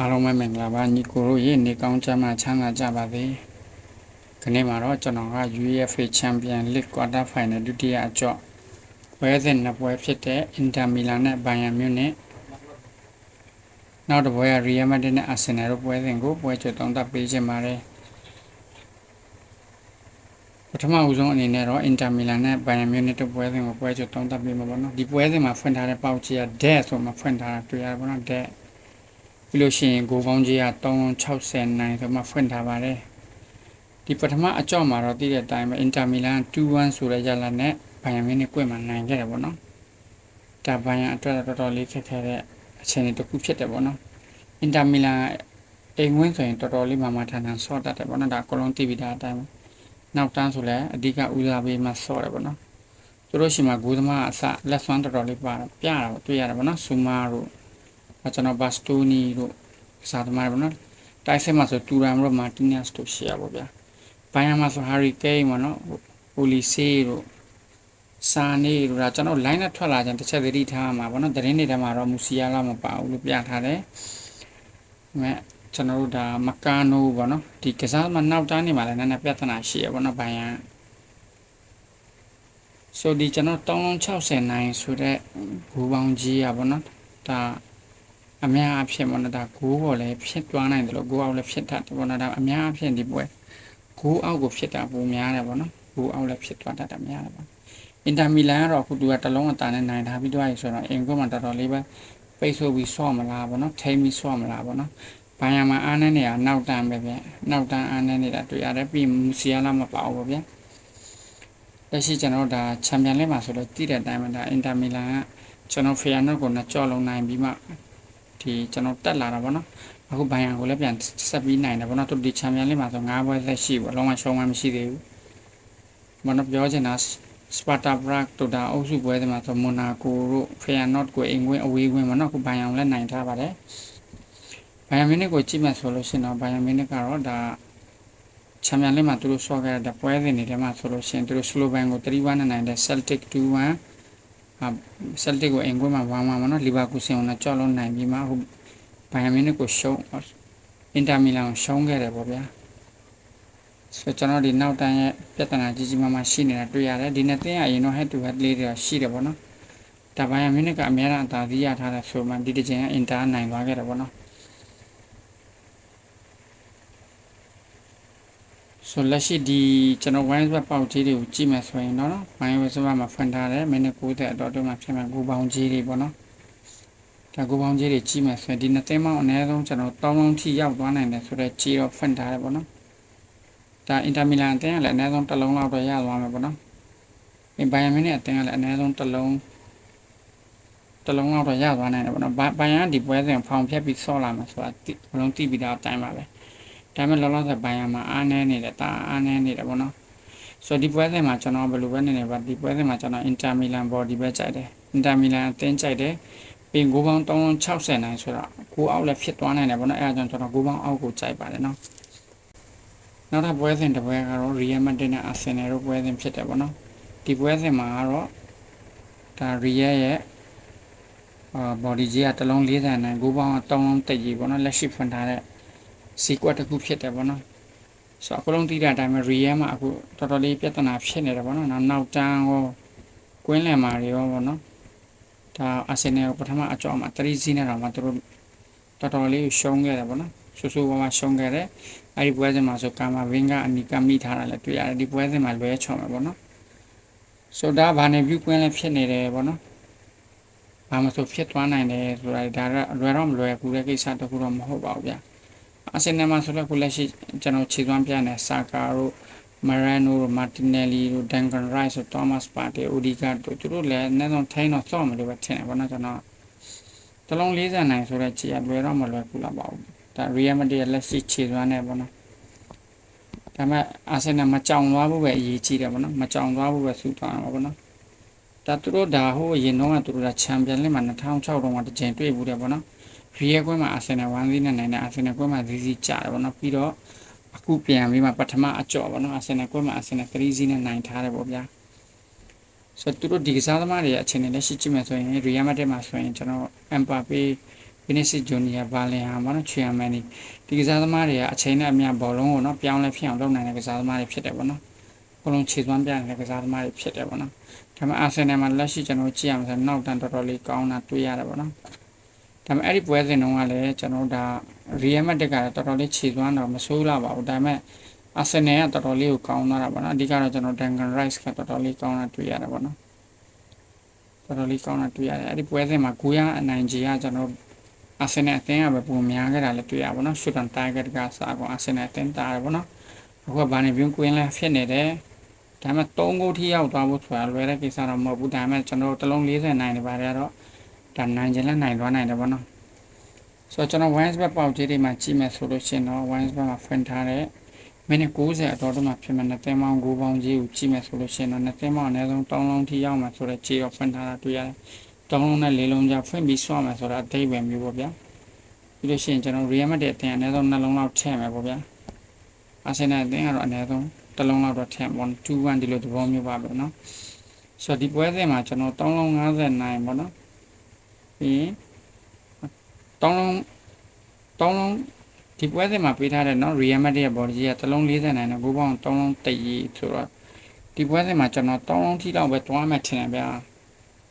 အားလုံးပဲမင်္ဂလာပါညီကိုတို့ရေနေကောင်းချမ်းသာချမ်းသာကြပါစေခနေ့မှာတော့ကျွန်တော်က UEFA Champion League Quarter Final ဒုတိယအကြော့ပွဲစဉ်နှစ်ပွဲဖြစ်တဲ့ Inter Milan နဲ့ Bayern Munich နောက်တစ်ပွဲက Real Madrid နဲ့ Arsenal တို့ပွဲစဉ်ကိုပွဲချွတ်သုံးသပ်ပေးခြင်းပါတယ်ပထမဦးဆုံးအနေနဲ့တော့ Inter Milan နဲ့ Bayern Munich တို့ပွဲစဉ်ကိုပွဲချွတ်သုံးသပ်ပေးမှာပေါ့နော်ဒီပွဲစဉ်မှာဖွင့်ထားတဲ့ပေါက်ကြီးက Dead ဆိုမှဖွင့်ထားတာတွေ့ရတယ်ပေါ့နော် Dead ပြီးလို့ရှိရင်ဂိုပေါင်းကြီးက360နိုင်ဆိုမှဖွင့်ထားပါတယ်ဒီပထမအကြော့မှာတော့သိတဲ့အတိုင်းပဲအင်တာမီလန်2-1ဆိုတဲ့ရလနဲ့ဘိုင်ယန်မင်းနဲ့ကွင့်မှနိုင်ခဲ့တယ်ပေါ့နော်ဒါဘိုင်ယန်အတွက်တော်တော်လေးခက်ခဲတဲ့အခြေအနေတစ်ခုဖြစ်တယ်ပေါ့နော်အင်တာမီလန်အိမ်ဝင်းဆိုရင်တော်တော်လေးမှမှထန်ထန်ဆော့တတ်တယ်ပေါ့နော်ဒါအကုန်လုံးသိပြီးသားအတိုင်းပဲနောက်တန်းဆိုလည်းအဓိကဦးစားပေးမှဆော့တယ်ပေါ့နော်သူတို့ရှိမှဂိုးသမားအစလက်ဆွမ်းတော်တော်လေးပါပြတာပေါ့တွေ့ရတယ်ပေါ့နော်ဆူမာတို့အဲ ကျွန်တော်ဘတ်စတိုနီတို့စားသမားတွေပေါ့နော်တိုက်စစ်မှာဆိုတူရမ်တို့မာတီနက်စ်တို့ရှိရပါဗျာဘိုင်ယန်မှာဆိုဟာရီကိန်းပေါ့နော်ဟိုလီဆေးတို့စာနေတို့ဒါကျွန်တော် line နဲ့ထွက်လာကြတစ်ချက်သတိထားမှာပေါ့နော်သတင်းတွေထဲမှာတော့မူစီယာလာမပါဘူးလို့ပြထားတယ်။မဲ့ကျွန်တော်တို့ဒါမကာနိုပေါ့နော်ဒီကစားမနောက်တန်းနေမှာလည်းနည်းနည်းပြဿနာရှိရပေါ့နော်ဘိုင်ယန်ဆိုဒီကျွန်တော်360နိုင်ဆိုတဲ့ဘူပေါင်းကြီးอ่ะပေါ့နော်ဒါ အများအဖြစ်ပေါ့နော်ဒါဂိုးပေါ်လည်းဖြစ်သွားနိုင်တယ်လို့ဂိုးအောက်လည်းဖြစ်တတ်တယ်ပေါ့နော်ဒါအများအဖြစ်ဒီပွဲဂိုးအောက်ကိုဖြစ်တာပုံများတယ်ပေါ့နော်ဂိုးအောက်လည်းဖြစ်သွားတတ်တယ်များတယ်ပေါ့အင်တာမီလန်ကတော့အခုသူကတလုံးအတာနဲ့နိုင်ထားပြီးသွားပြီဆိုတော့အင်ကွန်းမှာတော်တော်လေးပဲပိတ်ဆို့ပြီးဆော့မလားပေါ့နော်ထိမ့်ပြီးဆော့မလားပေါ့နော်ဘိုင်ယာမှာအားနေနေတာနောက်တန်းပဲဗျနောက်တန်းအားနေနေတာတွေ့ရတယ်ပြီးမူစီယာလာမပါဘူးဗျလက်ရှိကျွန်တော်ဒါချန်ပီယံလိမှာဆိုတော့တည်တဲ့အတိုင်းမှာဒါအင်တာမီလန်ကကျွန်တော်ဖီယာနိုကိုနှစ်ကြော့လုံးနိုင်ပြီးမှ ဒီကျွန်တော်တက်လာတာပေါ့နော်အခုဘိုင်ယန်ကိုလည်းပြန်ဆက်ပြီးနိုင်တယ်ပေါ့နော်သူဒီချန်ပီယံလိမှာဆို၅ပွဲသက်ရှိပေါ့လုံးဝရှုံးမှမရှိသေးဘူးဘာလို့ပြောချင်တာစပါတာဘရက်တို့ဒါအုပ်စုပွဲတွေမှာဆိုမိုနာကိုတို့ဖီယာနော့ကိုအိမ်ဝင်အဝေးဝင်ပေါ့နော်အခုဘိုင်ယန်လည်းနိုင်ထားပါတယ်ဘိုင်ယန်မင်းကိုကြည့်မှဆိုလို့ရှိရင်တော့ဘိုင်ယန်မင်းကတော့ဒါချန်ပီယံလိမှာသူတို့ဆော့ခဲ့တဲ့ပွဲစဉ်တွေထဲမှာဆိုလို့ရှိရင်သူတို့စလိုဗန်ကို3-1နဲ့နိုင်တဲ့ Celtic 2-1ဟာ ဆယ်တစ်ကိုအင်ကွင်းမှာဝမ်းဝမ်းမနော်လီဗာပူးဆင်အောင်ကြောက်လုံးနိုင်ပြီးမှဟိုဘိုင်ယန်မင်းကိုရှုံးအင်တာမီလန်ကိုရှုံးခဲ့တယ်ပေါ့ဗျာဆိုကျွန်တော်ဒီနောက်တန်းရဲ့ပြဿနာကြီးကြီးမားမားရှိနေတာတွေ့ရတယ်ဒီနေ့တင်းရရင်တော့ head to head လေးတွေရှိတယ်ပေါ့နော်ဒါဘိုင်ယန်မင်းကအများအားအသာစီးရထားတဲ့ဆိုမှဒီတစ်ချိန်ကအင်တာနိုင်သွားခဲ့တယ်ပေါ့နော် ဆိုလက်ရှိဒီကျွန်တော်ဝိုင်းဘက်ပေါက်ကြီးတွေကိုကြည့်မယ်ဆိုရင်တော့ဝိုင်းဘက်စဘမှာဖွင့်ထားတယ်မိနစ်90အတော်အတွင်းမှာဖြစ်မှာဂူပေါင်းကြီးတွေပေါ့နော်ဒါဂူပေါင်းကြီးတွေကြည့်မယ်ဆိုရင်ဒီနှစ်သိန်းပေါင်းအနည်းဆုံးကျွန်တော်တောင်းလုံးထိရောက်သွားနိုင်တယ်ဆိုတော့ကြီးတော့ဖွင့်ထားတယ်ပေါ့နော်ဒါအင်တာမီလန်အသင်းကလည်းအနည်းဆုံးတစ်လုံးလောက်တော့ရသွားမယ်ပေါ့နော်ဘိုင်ယန်မင်းနဲ့အသင်းကလည်းအနည်းဆုံးတစ်လုံးတစ်လုံးလောက်တော့ရသွားနိုင်တယ်ပေါ့နော်ဘိုင်ယန်ဒီပွဲစဉ်ဖောင်ဖြတ်ပြီးဆော့လာမှာဆိုတာဘလုံးတိပြီးတော့အတိုင်းပါပဲ ဒါပေမဲ့လောလောဆယ်ဘိုင်ယာမှာအားနည်းနေတယ်တာအားနည်းနေတယ်ပေါ့နော်ဆိုတော့ဒီပွဲစဉ်မှာကျွန်တော်ဘယ်လိုပဲနေနေပါဒီပွဲစဉ်မှာကျွန်တော်အင်တာမီလန်ဘော်ဒီပဲကြိုက်တယ်အင်တာမီလန်အသင်းကြိုက်တယ်ပင်9ပေါင်း360နိုင်ဆိုတော့ကိုအောက်လည်းဖြစ်သွားနိုင်တယ်ပေါ့နော်အဲအကြောင်းကျွန်တော်9ပေါင်းအောက်ကိုကြိုက်ပါတယ်နော်နောက်ထပ်ပွဲစဉ်တစ်ပွဲကတော့ Real Madrid နဲ့ Arsenal တို့ပွဲစဉ်ဖြစ်တယ်ပေါ့နော်ဒီပွဲစဉ်မှာကတော့ဒါ Real ရဲ့အာ body ကြီးကတလုံး40နိုင်9ပေါင်း3လုံးတိတ်ကြီးပေါ့နော်လက်ရှိဖွင့်ထားတဲ့ စီကွက်တစ်ခုဖြစ်တယ်ပေါ့နော်ဆိုတော့အကလုံးသိတဲ့အတိုင်းပဲရီယဲမှာအခုတော်တော်လေးပြဿနာဖြစ်နေတယ်ပေါ့နော်နောက်တန်းရောကွင်းလယ်မှာတွေရောပေါ့နော်ဒါအာဆင်နယ်ပထမအကြောင်းမှာ3စီးနဲ့တော့မှသူတို့တော်တော်လေးရှုံးခဲ့တယ်ပေါ့နော်ဆူဆူဝါးဝါရှုံးခဲ့တယ်အဲ့ဒီပွဲစဉ်မှာဆိုကာမာဝင်းကအနီကမိထားတာလည်းတွေ့ရတယ်ဒီပွဲစဉ်မှာလွဲချော်မယ်ပေါ့နော်ဆိုတော့ဗာနေပြုကွင်းလည်းဖြစ်နေတယ်ပေါ့နော်ဘာမှဆိုဖြစ်သွားနိုင်တယ်ဆိုတာဒါကလွယ်တော့မလွယ်ဘူးတဲ့ကိစ္စတခုတော့မဟုတ်ပါဘူးဗျာ အာဆင်နယ်မှာဆိုတော့ခုလက်ရှိကျွန်တော်ခြေသွမ်းပြနေဆာကာတို့မရန်နိုတို့မာတင်နယ်လီတို့ဒန်ကန်ရိုက်ဆိုသောမတ်ပါတီအိုဒီဂတ်တို့သူတို့လည်းအနည်းဆုံးထိုင်းတော့စော့မလို့ပဲထင်တယ်ဘောနော်ကျွန်တော်တလုံး40နိုင်ဆိုတော့ခြေရလွယ်တော့မလွယ်ဘူးလားပါဘူးဒါရီယယ်မက်ဒရစ်လက်ရှိခြေသွမ်းနေဘောနော်ဒါပေမဲ့အာဆင်နယ်မကြောင်သွားဖို့ပဲအရေးကြီးတယ်ဘောနော်မကြောင်သွားဖို့ပဲဆူသွားမှာဘောနော်ဒါသူတို့ဒါဟိုရင်တော့ကသူတို့ကချန်ပီယံလိမှာ2006တုန်းကတစ်ချိန်တွေ့ဘူးတယ်ဘောနော် ရီရဲကွင်းမှာအာဆင်နယ်1စီးနဲ့နိုင်တဲ့အာဆင်နယ်ကွင်းမှာ3စီးကျတယ်ပေါ့နော်ပြီးတော့အခုပြန်ပြီးမှပထမအကြော့ပေါ့နော်အာဆင်နယ်ကွင်းမှာအာဆင်နယ်3စီးနဲ့နိုင်ထားတယ်ပေါ့ဗျာဆိုတော့သူတို့ဒီကစားသမားတွေရဲ့အခြေအနေလက်ရှိကြည့်မယ်ဆိုရင်ရီယယ်မက်ဒရစ်မှာဆိုရင်ကျွန်တော်အမ်ပါပေဗီနစ်ဂျူနီယာဘာလင်ဟာပေါ့နော်ချွေရမန်ဒီဒီကစားသမားတွေကအချိန်နဲ့အမျှဘောလုံးကိုနော်ပြောင်းလဲဖြစ်အောင်လုပ်နိုင်တဲ့ကစားသမားတွေဖြစ်တယ်ပေါ့နော်ဘလုံးခြေသွမ်းပြနေတဲ့ကစားသမားတွေဖြစ်တယ်ပေါ့နော်ဒါပေမဲ့အာဆင်နယ်မှာလက်ရှိကျွန်တော်ကြည့်ရမှာဆိုနောက်တန်းတော်တော်လေးကောင်းတာတွေ့ရတယ်ပေါ့နော် ဒါပေမဲ့အဲ့ဒီပွဲစဉ်တုန်းကလည်းကျွန်တော်ဒါရီယယ်မက်တက်ကလည်းတော်တော်လေးခြေသွမ်းတော့မဆိုးလာပါဘူးဒါပေမဲ့အာဆင်နယ်ကတော်တော်လေးကိုကောင်းသွားတာပေါ့နော်အဓိကတော့ကျွန်တော်ဒန်ကန်ရိုက်စ်ကတော်တော်လေးကောင်းတာတွေ့ရတယ်ပေါ့နော်တော်တော်လေးကောင်းတာတွေ့ရတယ်အဲ့ဒီပွဲစဉ်မှာကိုရအနိုင်ကြီးကကျွန်တော်အာဆင်နယ်အသင်းကပဲပုံများခဲ့တာလည်းတွေ့ရပါတော့ရှူတန်တိုင်ဂတ်ကစားကောင်အာဆင်နယ်အသင်းတားတယ်ပေါ့နော်အခုကဘာနေပြင်းကွင်းလဲဖြစ်နေတယ်ဒါပေမဲ့3ဂိုးထိရောက်သွားဖို့ဆိုတာလွယ်တဲ့ကိစ္စတော့မဟုတ်ဘူးဒါပေမဲ့ကျွန်တော်တို့တလုံး40နိုင်နေပါတယ်တော့ ဒါနိုင်ချင်လည်းနိုင်သွားနိုင်တယ်ပေါ့နော်ဆိုတော့ကျွန်တော် wines back ပေါက်ကြီးတွေမှာကြည့်မယ်ဆိုလို့ရှိရင်တော့ wines back မှာဖွင့်ထားတဲ့မိနစ်90အတော်တုန်းကဖြစ်မဲ့နှစ်သိန်းပေါင်း9ပေါင်းကြီးကိုကြည့်မယ်ဆိုလို့ရှိရင်တော့နှစ်သိန်းပေါင်းအနည်းဆုံး3လုံးထိရောက်မှာဆိုတော့ကြေးရောဖွင့်ထားတာတွေ့ရတယ်။3လုံးနဲ့4လုံးကြာဖွင့်ပြီးဆွမယ်ဆိုတော့အသေးပဲမျိုးပေါ့ဗျာ။ပြီးလို့ရှိရင်ကျွန်တော် Real Madrid အတင်းအနည်းဆုံး2လုံးလောက်ထည့်မယ်ပေါ့ဗျာ။ Arsenal အတင်းကတော့အနည်းဆုံး1လုံးလောက်တော့ထည့်ပေါ့2-1ဒီလိုသဘောမျိုးပါပဲเนาะ။ဆိုတော့ဒီပွဲစဉ်မှာကျွန်တော်3လုံး59ပေါ့နော်။ ပြီးရင်3လုံး3လုံးဒီပွဲစဉ်မှာပေးထားတဲ့နော် Real Madrid ရဲ့ body ကတစ်လုံး40နိုင်တယ်ဘိုးပေါင်း3လုံးတည်ရီဆိုတော့ဒီပွဲစဉ်မှာကျွန်တော်3လုံးထိလောက်ပဲတွားမှထင်တယ်ဗျာ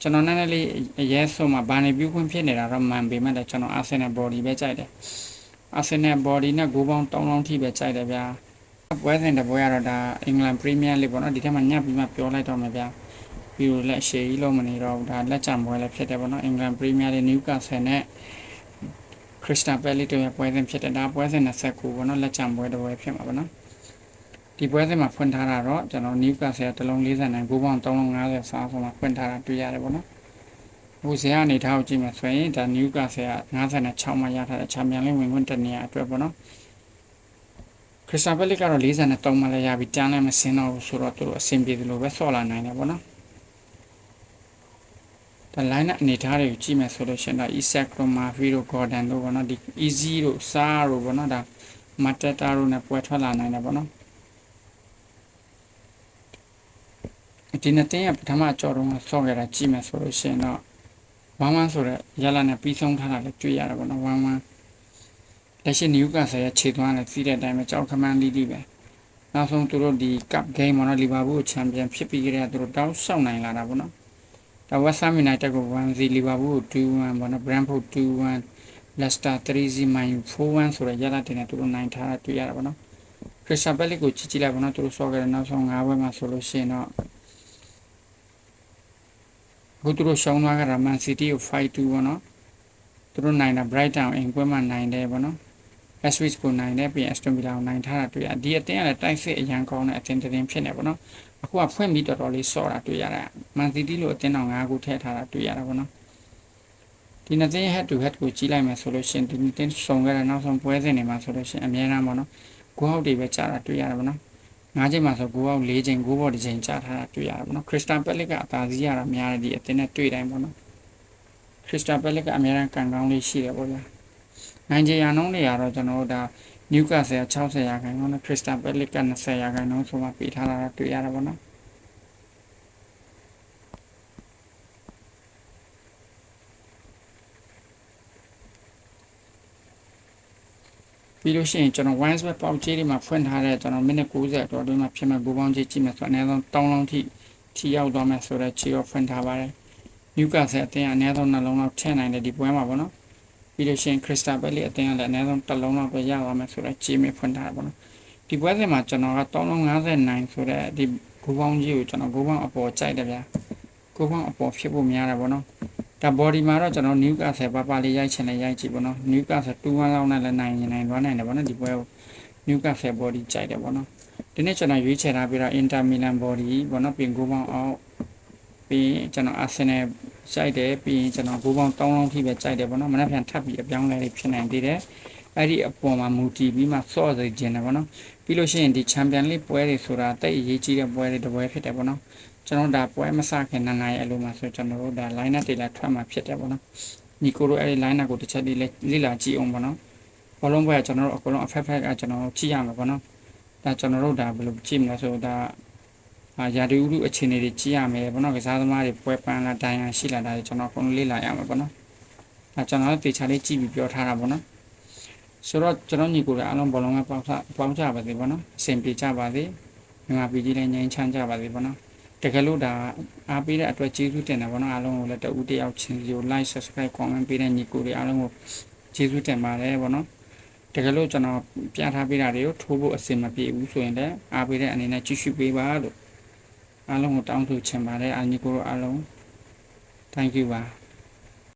ကျွန်တော်နည်းနည်းလေးအရေးဆုံးမှာဘာနေပြုခွင့်ဖြစ်နေတာတော့မှန်ပေမဲ့လည်းကျွန်တော် Arsenal body ပဲကြိုက်တယ် Arsenal body နဲ့ဂိုးပေါင်း3လုံးထိပဲကြိုက်တယ်ဗျာပွဲစဉ်တစ်ပွဲကတော့ဒါအင်္ဂလန် Premier League ပေါ့နော်ဒီထက်မှညပ်ပြီးမှပြောလိုက်တော့မယ်ဗျာ ပြီးတော့လက်ရှေကြီးလုံးမနေတော့ဒါလက်ချံပွဲလည်းဖြစ်တယ်ပေါ့နော်အင်္ဂလန် Premier League Newcastle နဲ့ခရစ္စတာပဲလီတို့ရဲ့ပွဲစဉ်ဖြစ်တယ်ဒါပွဲစဉ်29ပေါ့နော်လက်ချံပွဲတစ်ပွဲဖြစ်မှာပေါ့နော်ဒီပွဲစဉ်မှာဖွင့်ထားတာတော့ကျွန်တော်နယူကာဆယ်တလုံး40နိုင်9ပေါင်350စားဆိုမှဖွင့်ထားတာတွေ့ရတယ်ပေါ့နော်အခုဇေယျအနေထားကိုကြည့်မယ်ဆိုရင်ဒါနယူကာဆယ်က56မှာရထားတဲ့ချန်ပီယံလိဝင်ခွင့်တနေရာအတွက်ပေါ့နော်ခရစ္စတာပဲလီကတော့43မှာလည်းရပြီတန်းလည်းမစင်းတော့ဘူးဆိုတော့သူတို့အဆင်ပြေတယ်လို့ပဲဆော့လာနိုင်တယ်ပေါ့နော် ဒါ line နဲ့အနေထားတွေကိုကြည့်မယ်ဆိုလို့ရှိရင်တော့ Isaac တို့ Murphy တို့ Gordon တို့ပေါ့နော်ဒီ Easy တို့ Sar တို့ပေါ့နော်ဒါ Mateta တို့နဲ့ပွဲထွက်လာနိုင်တယ်ပေါ့နော်ဒီနှစ်တင်းကပထမကြော်တော့ဆော့ခဲ့တာကြည့်မယ်ဆိုလို့ရှိရင်တော့ဝမ်းဝမ်းဆိုတဲ့ရလာနဲ့ပြီးဆုံးထားတာလည်းတွေ့ရတယ်ပေါ့နော်ဝမ်းဝမ်းလက်ရှိနယူကာဆယ်ရဲ့ခြေသွမ်းလည်းစီးတဲ့အတိုင်းပဲကြောက်ခမန်းလိလိပဲနောက်ဆုံးသူတို့ဒီ cup game မှာတော့လီဗာပူးကိုချန်ပီယံဖြစ်ပြီးကြတဲ့သူတို့တောက်ဆောက်နိုင်လာတာပေါ့နော် ဒါဝက်ဆမ်ယူနိုက်တက်ကို1-0လီဗာပူးကို2-1ပေါ့နော်ဘရန်ဖို့2-1လက်စတာ3-0မန်ယူ4-1ဆိုတဲ့ရလတင်နဲ့သူတို့နိုင်ထားတာတွေ့ရတာပေါ့နော်ခရစ္စပယ်လစ်ကိုကြည့်ကြည့်လိုက်ပေါ့နော်သူတို့ဆော့ခဲ့တဲ့နောက်ဆုံး၅ဘွဲမှာဆိုလို့ရှိရင်တော့အခုသူတို့ရှောင်းသွားကြတာမန်စီးတီးကို5-2ပေါ့နော်သူတို့နိုင်တာ Brighton အိမ်ပွဲမှာနိုင်တယ်ပေါ့နော် Ipswich ကိုနိုင်တယ်ပြီးရင် Aston Villa ကိုနိုင်ထားတာတွေ့ရဒီအတင်းကလည်းတိုက်စစ်အရန်ကောင်းတဲ့အတင်းတင်းဖြစ်နေပေါ့နော်အခုကဖွင့်ပြီးတော်တော်လေးစော့တာတွေ့ရတယ်မန်စီးတီးလို့အတင်းတော်၅ခုထည့်ထားတာတွေ့ရတာပေါ့နော်ဒီနှစ်တင်း head to head ကိုကြီးလိုက်မယ်ဆိုလို့ရှိရင်ဒီတင်းစုံခဲ့တဲ့နောက်ဆုံးပွဲစဉ်တွေမှာဆိုလို့ရှိရင်အများအားပေါ့နော်ဂိုးအောက်တွေပဲကြာတာတွေ့ရတယ်ပေါ့နော်၅ချိန်မှာဆိုဂိုးအောက်၄ချိန်ဂိုးဘော်ဒီချိန်ကြာထားတာတွေ့ရတယ်ပေါ့နော်ခရစ္စတန်ပက်လစ်ကအသာစီးရတာများတယ်ဒီအတင်းနဲ့တွေ့တိုင်းပေါ့နော်ခရစ္စတန်ပက်လစ်ကအများအားကန်ကောင်းလေးရှိတယ်ပေါ့ဗျာ နိုင်ဂျီယာနှုန်းတွေကတော့ကျွန်တော်တို့ဒါနျူကာဆယ်60ရာခိုင်နှုန်းနဲ့ခရစ္စတန်ပက်လစ်က20ရာခိုင်နှုန်းဆိုမှပေးထားတာတွေ့ရတာပေါ့နော်ပြီးလို့ရှိရင်ကျွန်တော် wines web ပေါက်ကြီးတွေမှာဖွင့်ထားတဲ့ကျွန်တော်မိနစ်90အတော်အတွင်းမှာဖြစ်မဲ့ဘူပေါင်းကြီးကြည့်မယ်ဆိုတော့အနည်းဆုံး3လုံးထိထိရောက်သွားမယ်ဆိုတော့ချီရောဖွင့်ထားပါတယ်။ Newcastle အတင်းအနည်းဆုံးနှလုံးလောက်ထည့်နိုင်တယ်ဒီပွဲမှာပေါ့နော်။ ပြီးလို့ရှိရင် Crystal Palace အတင်းကလည်းအနည်းဆုံးတစ်လုံးလောက်ပဲရသွားမယ်ဆိုတော့ချီမေဖွင့်ထားတာပေါ့နော်။ဒီပွဲစဉ်မှာကျွန်တော်က359ဆိုတဲ့ဒီဘူပေါင်းကြီးကိုကျွန်တော်ဘူပေါင်းအပေါ်ကြိုက်တယ်ဗျာ။ဘူပေါင်းအပေါ်ဖြစ်ဖို့များတယ်ပေါ့နော်။ဒါ body မှာတော့ကျွန်တော် Newcastle ပါပါလေးရိုက်ချင်လည်းရိုက်ကြည့်ပေါ့နော် Newcastle 2-1လောက်နဲ့လည်းနိုင်ရင်နိုင်သွားနိုင်တယ်ပေါ့နော်ဒီပွဲကို Newcastle body ကြိုက်တယ်ပေါ့နော်ဒီနေ့ကျွန်တော်ရွေးချယ်ထားပြီးတော့ Inter Milan body ပေါ့နော်ပြင်ကိုပေါင်းအောင် ပြီးရင်ကျွန်တော် Arsenal ကြိုက်တယ်ပြီးရင်ကျွန်တော်ကိုပေါင်း3လုံးထိပဲကြိုက်တယ်ပေါ့နော်မနေ့ပြန်ထပ်ပြီးအပြောင်းလဲလေးဖြစ်နိုင်သေးတယ်အဲ့ဒီအပေါ်မှာမူတည်ပြီးမှစော့စေခြင်းတယ်ပေါ့နော်ပြီးလို့ရှိရင်ဒီ Champion League ပွဲတွေဆိုတာတိတ်အရေးကြီးတဲ့ပွဲတွေတစ်ပွဲဖြစ်တယ်ပေါ့နော်ကျွန်တော်ဒါပွဲမစခင်နှစ်နာရီအလိုမှာဆိုကျွန်တော်တို့ဒါ line up တွေလည်းထွက်မှာဖြစ်တယ်ပေါ့နော်ညီကိုတို့အဲ့ဒီ line up ကိုတစ်ချက်လေးလေ့လာကြည့်အောင်ပေါ့နော်ဘောလုံးပွဲကကျွန်တော်တို့အကုန်လုံးအဖက်ဖက်ကကျွန်တော်ကြည့်ရမှာပေါ့နော်ဒါကျွန်တော်တို့ဒါဘယ်လိုကြည့်မလဲဆိုတော့အာ ရာဒီဥရုအခြေအနေတွေကြည့်ရမယ်ပေါ့နော်ကစားသမားတွေပွဲပန်းလာဒိုင်ယာရှိလာတာကျွန်တော်အကုန်လုံးလေ့လာရမှာပေါ့နော်ဒါကျွန်တော်လည်းတေချာလေးကြည့်ပြီးပြောထားတာပေါ့နော်ဆိုတော့ကျွန်တော်ညီကိုလည်းအားလုံးဘောလုံးကပေါင်းစားပေါင်းကြပါစေပေါ့နော်အဆင်ပြေကြပါစေမြန်မာပြည်ကြီးလည်းငြိမ်းချမ်းကြပါစေပေါ့နော်တကယ်လို့ဒါအားပေးတဲ့အတွက်ကျေးဇူးတင်တယ်ပေါ့နော်အားလုံးကိုလည်းတဦးတယောက်ချင်းစီကို like subscribe comment ပေးတဲ့ညီကိုတွေအားလုံးကိုကျေးဇူးတင်ပါတယ်ပေါ့နော်တကယ်လို့ကျွန်တော်ပြထားပေးတာတွေကိုထိုးဖို့အဆင်မပြေဘူးဆိုရင်လည်းအားပေးတဲ့အနေနဲ့ကြည့်ရှုပေးပါလို့ အားလုံးကိုတောင်းဆိုချင်ပါတယ်အာညီကိုတို့အားလုံး thank you ပါ